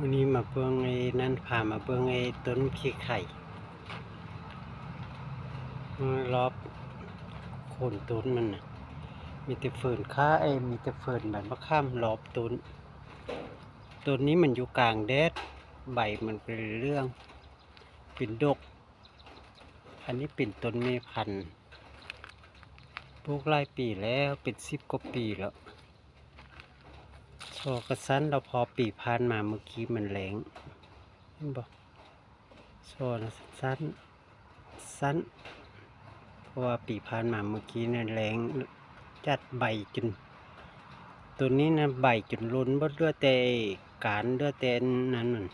วันนี้มาเบิ่งไอ้นั่นพามาเบิ่งไอ้ต้นขี้ไข่รอบโคนต้นมันนะมีแต่เฟิร์นค้าไอ้มีแต่เฟิร์นแบบมะข้ามรอบต้นต้นนี้มันอยู่กลางแดดใบมันเป็นเรื่องเป็นดก อันนี้เป็นต้นเมพันธุ์ปลูกหลายปีแล้วเป็นสิบกว่าปีแล้ว โชกระสันเราพอปีพานมาเมื่อกี้มันแรงเห็นบ่โชนะสั้นสั้นเพราะว่าปีพานมาเมื่อกี้เนี่ยแรงจัดใบจนตัวนี้นะใบจนล้นบ่เลือแต่การเลือแต่นั้นมัน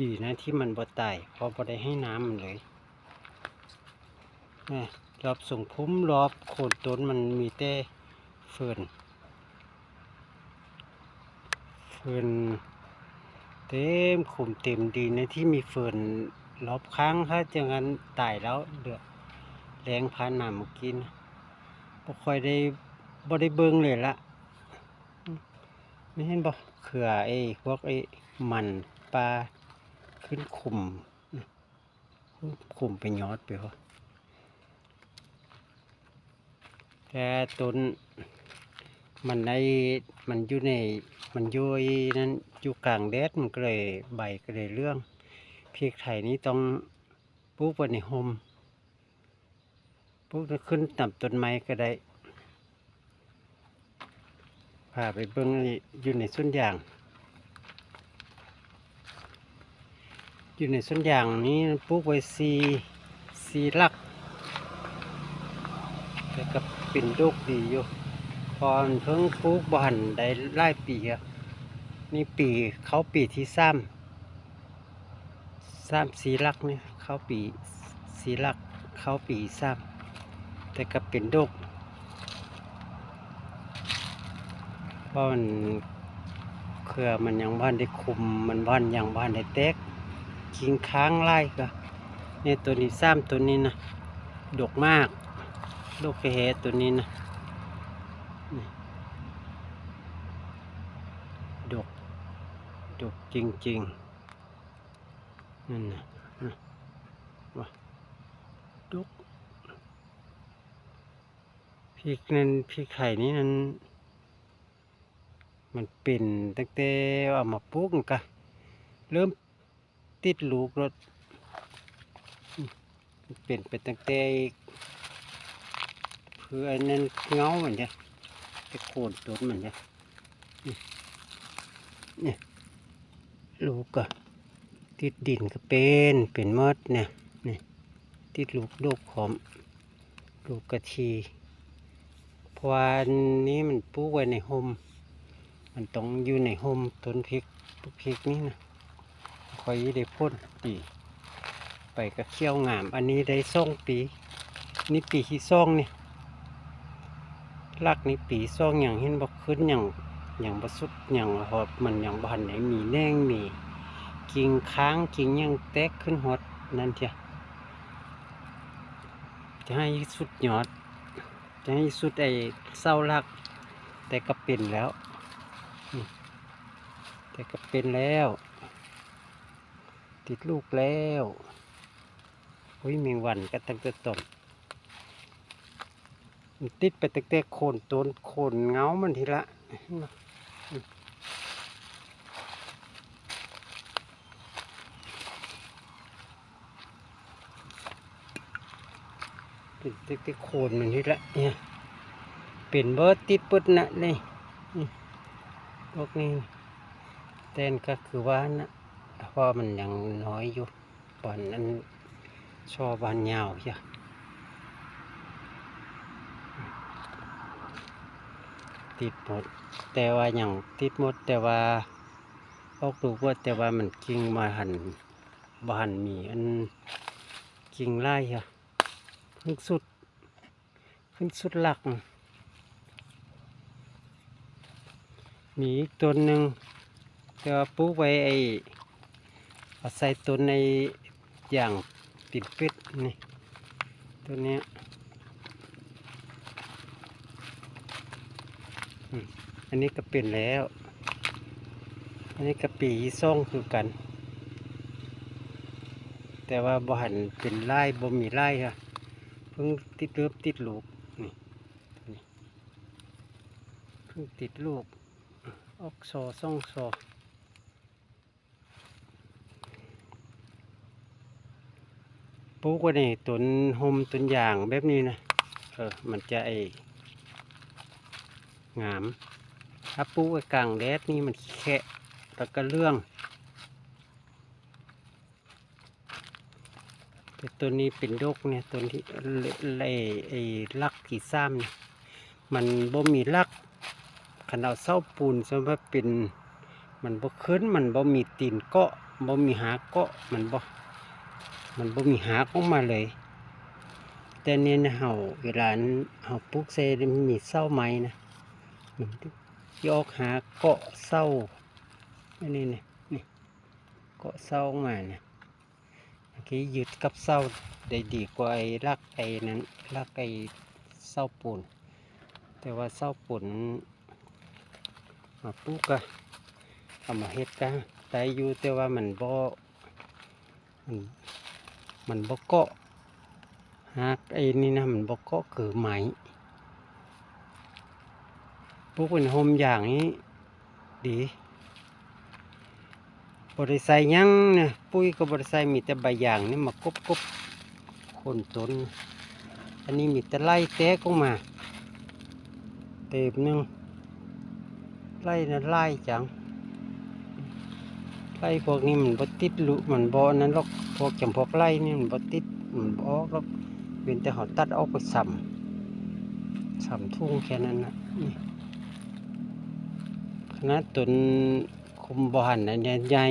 ดีนะที่มันบ่ตายพอบ่ได้ให้น้ำมันเลยนี่รอบส่งพุ่มรอบโคนต้นมันมีแต่เฟิร์น เฟิร์นเต็มขุมเต็มดีในที่มีเฟิร์นรอบข้างถ้าจะงั้นตายแล้วเดือดแรงพานมามกี้นบ่ค่อยได้บ่ได้เบิ่งเลยละไม่เห็นบ่เขื่อไอ้พวกไอ้มันปลาขึ้นขุมขุมไปยอดไปเหรอแต่ต้น มันในมันอยู่ในมันอยู่อ้นั้นอยู่กลางแดดมันก็เลยใบก็เลยเรื่องพริกไทยนี้ต้องปลูกไว้ในโฮมปลูกขึ้นต่ำต้นไม้ก็ได้พาไปเบิ้งอ้อยู่ในสวนยาง อยู่ในสวนยางนี้ปลูกไว้สีสีลักแต่ก็เป็นโรคดีอยู่ พอนเพิ่งปลูกบ่หันได้หลายปีอะนี่ปีเขาปีที่สามสามสีลักนี่เขาปีสีลักเขาปีสามแต่ก็เป็นโรคเพราะมันเครือมันยังบ้านได้คุมมันบ้านยังบ้านได้แตกกิงค้างไล่ก็เนี่ยตัวนี้ซ้ำตัวนี้นะดกมากดกแค่ตัวนี้นะ ดก ดกจริง ๆ นั่นนะนะว่าดกพริกนั้นพริกไข่นี้นั้น มันเป็นตั้งแต่เอามาปลูกกะเริ่มติดลูกรถอืมมันเป็นไปตั้งแต่เพื่อนนั้นเงาเหมันเนี่ ค่โคนต้นมันเนี่ยนี่ลูกก็ติดดินก็เป็นเป็นมดเนี่ยนี่ติดลูกลูกหอม ลูกกระชีพราะว่าอันนี้มันปลูกไว้ในโฮมมันต้องอยู่ในโฮมต้นพริกพริกนี่นะคอยได้พ่นดีไปก็เคี่ยวงาม อันนี้ได้ส่องปี นี่ปีที่ส่องเนี่ย ลักนี่ปีส่งอย่างเห็นบอกขึ้นอย่างอย่างบสุดอย่างหอบมันอย่างบันไหนมีแน่งมีกิ่งค้างกิ่งยังแตกขึ้นหดนั่นเถอะจะให้สุดยอด จะให้สุดไอ้เศร้ารัก แต่ก็เป็นแล้ว แต่ก็เป็นแล้ว ติดลูกแล้วอุ้ยแมงวันก็ตั้งแต่ต้น ติดไปตั้งแต่โคนต้นโคนเงามันทีละติ๊กติ๊กโคนมันนี่แหละเนี่ยเป็นเบิร์ติดปึ๊ดนะนี่พวกนี้แตนก็คือว่านะเพราะมันยังน้อยอยู่ปอนนั้นชอบานยาวจ้ะ ติดหมด แต่ว่าอย่างติดหมด แต่ว่าออกลูว่าแต่ว่ามันกิ่งมาหันบหันมีอันกิ่งไล่ค่ะขึ้นสุด ขึ้นสุดหลัก มีอีกต้นหนึ่งแต่ว่าปลูกไว้ไอ้ใส่ต้นในอย่างติดเป็ดนี่ต้นนี้ยอืมอั นนี้ก็เป็นแล้ว อันนี้กะปีส่งคือกัน แต่ว่าบ่หันเป็นไร่บ่มีไร่ค่ะเพิ่งติดเริ่มติดลูกนี่นี่เพิ่งติดลูกออกซอส่องซอปลูกไว้ในต้นโฮมต้นยางแบบนี้นะ เออ มันจะไองาม ถ้าปลูกไว้กลางแดดนี่มันแค่แล้วก็เรื่อง แต่ตัวนี้เป็นดกเนี่ยตัวที่เลเลไอ้ลักที่ซ้ำเนี่ยมันบ่มีลักขนเอาเส้าปูนสมว่าเป็นมันบ่ขึ้นมันบ่มีตีนเกาะบ่มีหาเกาะมันบ่มันบ่มีหาออกมาเลย แต่เนี่ยนะเฮาเวลาเฮาปลูกเซนี่มันมีเส้าไม้นะมัน ยอกหาเกาะเส้าอันนี้เนี่ยนี่เกาะเส้ามาเนี่ยเมื่อกี้ยึดกับเสาได้ดีกว่าไอ้ลักไอ้นั้นลักไอ้เสาปูนแต่ว่าเสาปูนมาปลูกกะเอามาเฮ็ดกะได้อยู่แต่ว่ามันบ่มันมันบ่เกาะหากไอ้นี่นะมันบ่เกาะคือไม้ ปลูกเป็นโฮมอย่างนี้ดีบริใส่หยังเนี่ยปุ้ยก็บริใส่มีแต่ใบอย่างนี่มากบกบคนต้น อันนี้มีแต่ไล่แตกออกมา เต็มนึงไล่นะไล่จังไล่พวกนี้มันบ่ติดลุมันบ่นั้นหรอกพวกจำพวกไล่นี่มันบ่ติดมันบออกหรอกเป็นแต่เขาตัดออกไปสัมสัมทุ่งแค่นั้นนะนี่ นาดต้นคุมบหันอันใหญ่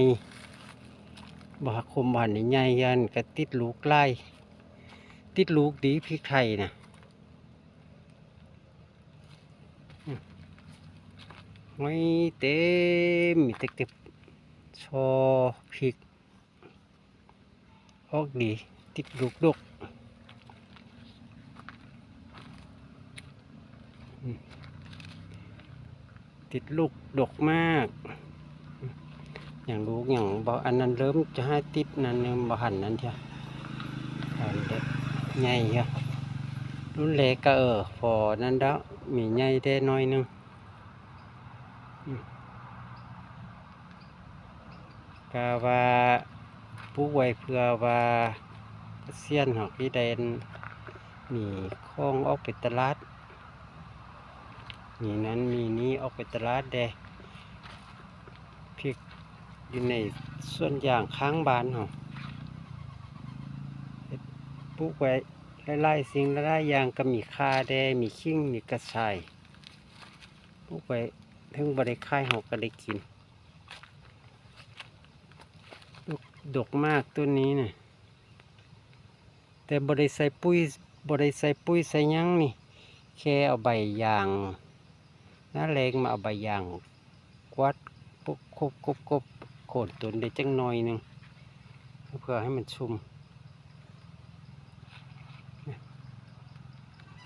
บ่คุมบหันใหญ่ยันก็ติดลูกไล่ติดลูกดีพริกไทยนะอืมไว้เต็มมีแต่เก็บชอพริกออกดี ติดลูกดกอืม ติดลูกดกมาก อย่างลูกอย่างบออันนั้นเริ่มจะให้ติดนั่นเนี่ยบอหันนั้นใช่อันเด็กใหญ่ใช่รุ่นเล็กก็เออพอนั้นแล้วมีใหญ่ได้น้อยนึงก็ว่าปลูกไวเพื่อว่าเสี้ยนหอกที่แดนมีคล้องออกไปตลาด มีนั้นมีนี้ออกไปตลาดเด้พริกอยู่ในส่วนอย่างข้างบ้านเนาะปลูกไว้ไล่ๆสิ่งไล่ๆอย่างก็มีคาแดมีขิงมีกระชายปลูกไว้ถึงบริค่ายเฮาก็ได้กินดกดกมากต้นนี้น่ะแต่บริใส่ปุ๋ยบริใส่ปุ๋ยใส่ยังนี่แค่เอาใบยาง น้าแรงมาเอาใบยางกวาดปุบกบกบกบโขนต้นได้จังหน่อยหนึ่งเพื่อให้มันชุ่ม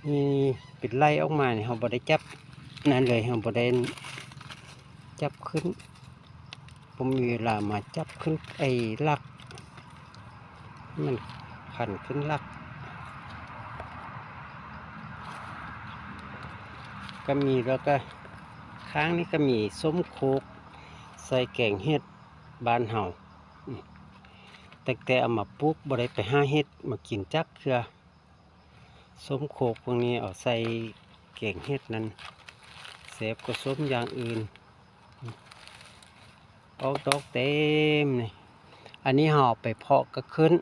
นี่ป็นไล่ออกมาเนี่ยเราบ่ได้จับนั่นเลยเราบ่ได้จับขึ้น ผมมีเวลามาจับขึ้นไอ้ลัก มันขันขึ้นลัก ก็มีแล้วก็ ค้างนี้ก็มีส้มโคก ใส่แกงเห็ดบ้านเฮาแต่แต่เอามาปลูกบ่ได้ไปห้าเห็ดมากินจักเคือส้มโคกพวกนี้เอาใส่แกงเห็ดนั้นเสพก็ส้มอย่างอื่นออกดอกเต็มนี่อันนี้เฮาเอไปเพาะก็ขึ้น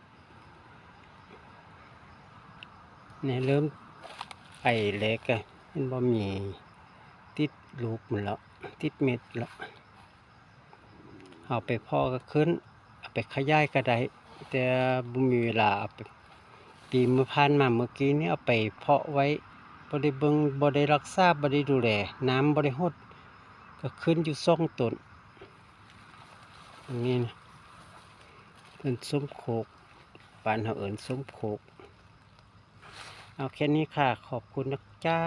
เนี่ยเริ่มไอเล็กอะมันบ่มี ลูกมันแล้วติดเม็ดแล้วเอาไปพ่อก็ขึ้น เอาไปขยายก็ได้แต่บุมีเวลาเอาไปปีเมื่อผ่านมาเมื่อกี้นี้เอาไปเพาะไว้บริเบิงบริรักษาบริดูแลน้ำบริหดก็ขึ้นอยู่ซ่องต้นอย่างนี้นะเป็นส้มโขกปานเขาเอิญส้มโขกเอาแค่นี้ค่ะ ขอบคุณนะจ้า